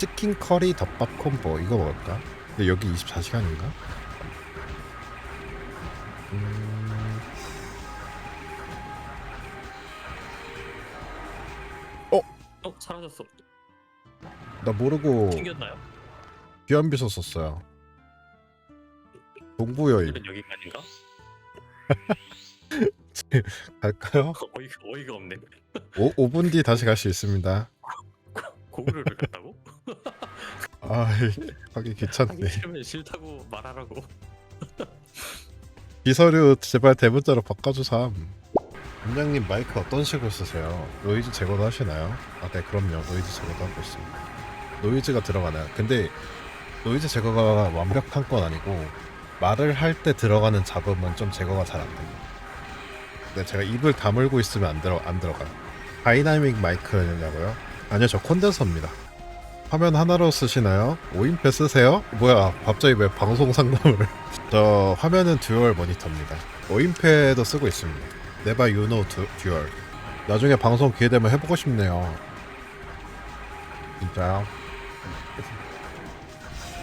치킨 커리 덮밥 콤보 이거 먹을까? 여기 24시간인가? 음... 어 사라졌어. 나 모르고 튕겼나요? 귀한비서 썼어요. 동부여인 여기까지인가? 갈까요? 어이가 어이가 없네. 오, 5분 뒤 다시 갈 수 있습니다. 고구려를 갔다고? 아, 하기 귀찮네. 싫으면 싫다고 말하라고. 비서류 제발 대문자로 바꿔주삼. 원장님 마이크 어떤 식으로 쓰세요? 노이즈 제거도 하시나요? 아, 네, 그럼요. 노이즈 제거도 하고 있습니다. 노이즈가 들어가나요? 근데 노이즈 제거가 완벽한 건 아니고 말을 할 때 들어가는 잡음은 좀 제거가 잘 안 됩니다. 근데 제가 입을 다물고 있으면 안 들어 안 들어가요. 다이나믹 마이크냐고요? 아니요, 저 콘덴서입니다. 화면 하나로 쓰시나요? 5인패 쓰세요? 뭐야, 갑자기 왜 방송 상담을? 저 화면은 듀얼 모니터입니다. 5인패도 쓰고 있습니다. 네바 유노 듀, 듀얼. 나중에 방송 기회 되면 해보고 싶네요. 진짜요?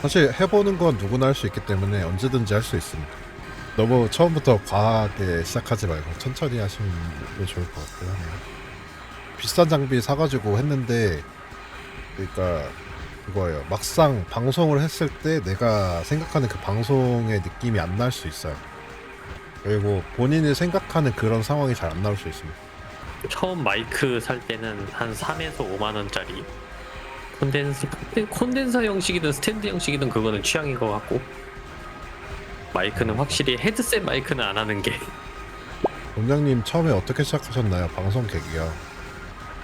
사실 해보는 건 누구나 할 수 있기 때문에 언제든지 할 수 있습니다. 너무 처음부터 과하게 시작하지 말고 천천히 하시면 좋을 것 같긴 하네요. 비싼 장비 사가지고 했는데 그러니까 그거예요. 막상 방송을 했을 때 내가 생각하는 그 방송의 느낌이 안 날 수 있어요. 그리고 본인이 생각하는 그런 상황이 잘 안 나올 수 있습니다. 처음 마이크 살 때는 한 3에서 5만 원짜리 콘덴서 콘덴서 형식이든 스탠드 형식이든 그거는 취향인 것 같고 마이크는 확실히 헤드셋 마이크는 안 하는 게 원장님 처음에 어떻게 시작하셨나요? 방송 계기요.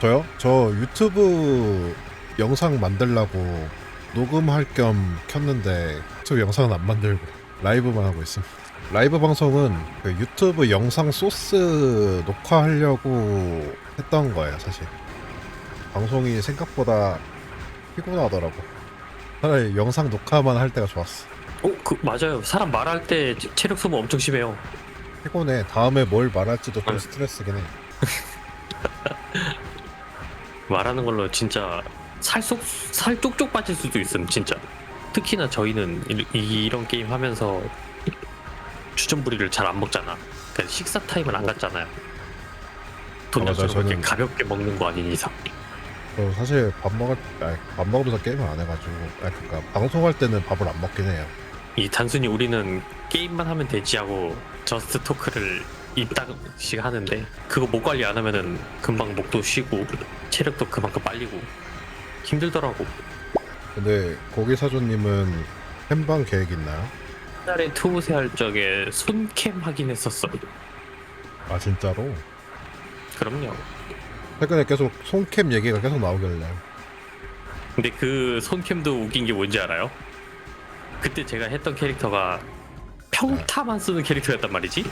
저요? 저 유튜브 영상 만들라고 녹음할 겸 켰는데 유튜브 영상은 안 만들고 라이브만 하고 있습니다. 라이브 방송은 그 유튜브 영상 소스 녹화하려고 했던 거예요, 사실. 방송이 생각보다 피곤하더라고. 차라리 영상 녹화만 할 때가 좋았어. 어, 그 맞아요. 사람 말할 때 체력 소모 엄청 심해요. 피곤해. 다음에 뭘 말할지도 좀 응. 스트레스긴 해. 말하는 걸로 진짜 살쏙 살 쪽쪽 빠질 수도 있음 진짜. 특히나 저희는 이, 이- 이런 게임 하면서 주전부리를 잘 안 먹잖아. 그러니까 식사 타임을 안 갖잖아요. 돈양처럼 맞아요. 그렇게 저는- 가볍게 먹는 거 아닌 이상. 저 사실 밥 먹을 아니, 밥 먹으면서 게임을 안 해가지고 아니 그러니까 방송할 때는 밥을 안 먹긴 해요. 이 단순히 우리는 게임만 하면 되지 하고 저스트 토크를 입다씩 하는데 그거 목 관리 안 하면은 금방 목도 쉬고 체력도 그만큼 빨리고 힘들더라고. 근데 고기 사조님은 햄방 계획 있나요? 옛날에 투우세 할 적에 손캠 하긴 했었어. 아 진짜로? 그럼요. 최근에 계속 손캠 얘기가 계속 나오길래 근데 그 손캠도 웃긴 게 뭔지 알아요? 그때 제가 했던 캐릭터가 평타만 쓰는 캐릭터였단 말이지.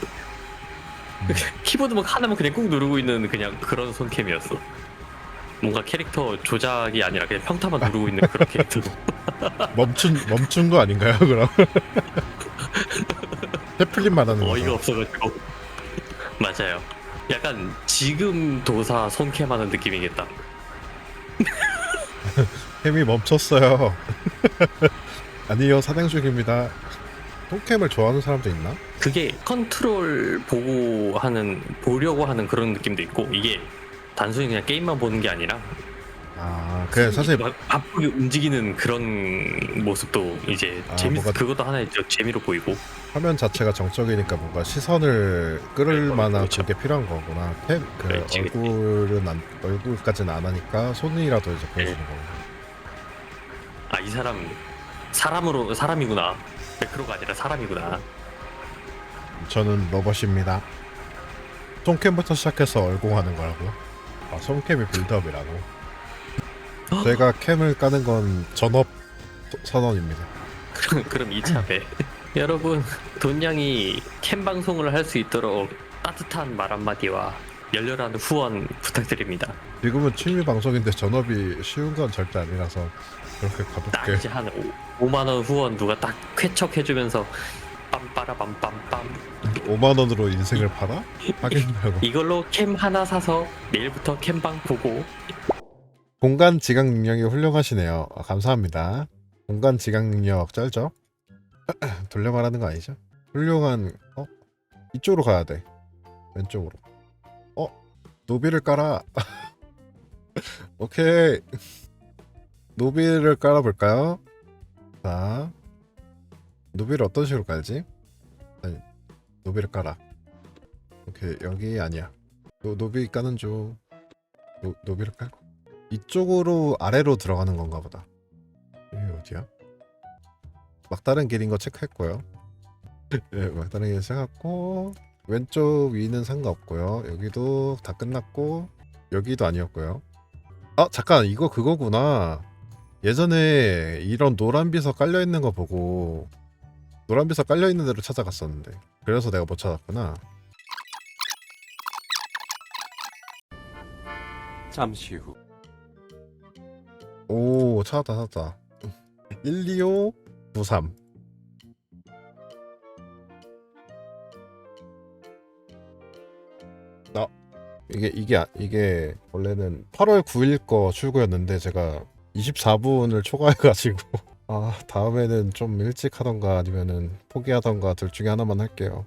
음. 키보드만 하나만 그냥 꾹 누르고 있는 그냥 그런 손캠이었어. 뭔가 캐릭터 조작이 아니라 그냥 평타만 누르고 있는 그런 캐릭터. 멈춘 멈춘 거 아닌가요? 그럼 해플린 말하는 어이가 거. 없어가지고. 맞아요. 약간 지금 도사 손캠하는 느낌이겠다. 캠이 멈췄어요. 아니요 사냥 중입니다. 손캠을 좋아하는 사람도 있나? 그게 컨트롤 보고 하는 보려고 하는 그런 느낌도 있고 이게 단순히 그냥 게임만 보는 게 아니라 아 그래 사실 막 바쁘게 움직이는 그런 모습도 이제 아, 재밌 뭐가- 그것도 하나의 저 재미로 보이고 화면 자체가 정적이니까 뭔가 시선을 끌을 네, 만한 그렇죠. 그게 필요한 거구나. 탭, 그 그렇지, 그렇지. 얼굴은 안, 얼굴까지는 안 하니까 손이라도 네. 이제 보여주는 거고. 아이 사람 사람으로 사람이구나 매크로가 아니라 사람이구나 저는 로봇입니다. 손캠부터 시작해서 얼공하는 거라고요? 아 손캠이 빌드업이라고. 제가 캠을 까는 건 전업 선언입니다. 그럼 그럼 2차 배 여러분 돈양이 캠 방송을 할 수 있도록 따뜻한 말 한마디와 열렬한 후원 부탁드립니다 지금은 취미 방송인데 전업이 쉬운 건 절대 아니라서 그렇게 딱 가볍게 이제 한 5 만 원 후원 누가 딱 쾌척해주면서 빰빠라빰빰빰 5만 원으로 인생을 팔아? 하겠냐고. 이걸로 캠 하나 사서 내일부터 캠방 보고 공간 지각 능력이 훌륭하시네요. 아, 감사합니다. 공간 지각 능력 쩔죠? 돌려 말하는 거 아니죠? 훌륭한 어 이쪽으로 가야 돼. 왼쪽으로. 어 노비를 깔아. 오케이. 노비를 깔아볼까요? 자, 노비를 어떤 식으로 깔지? 노비를 깔아. 오케이 여기 아니야. 노, 노비 까는 중. 노, 노비를 깔고 이쪽으로 아래로 들어가는 건가 보다. 여기 어디야? 막다른 길인 거 체크했고요. 네, 막다른 길 체크했고 왼쪽 위는 상관없고요. 여기도 다 끝났고 여기도 아니었고요. 아 잠깐 이거 그거구나. 예전에 이런 노란 비서 깔려 있는 거 보고 노란 비서 깔려 있는 데로 찾아갔었는데 그래서 내가 못 찾았구나. 잠시 후. 오 찾았다 찾았다. 125 93아 이게 이게 아- 이게 원래는 8월 9일 거 출고였는데 제가 24분을 초과해가지고 아 다음에는 좀 일찍 하던가 아니면은 포기하던가 둘 중에 하나만 할게요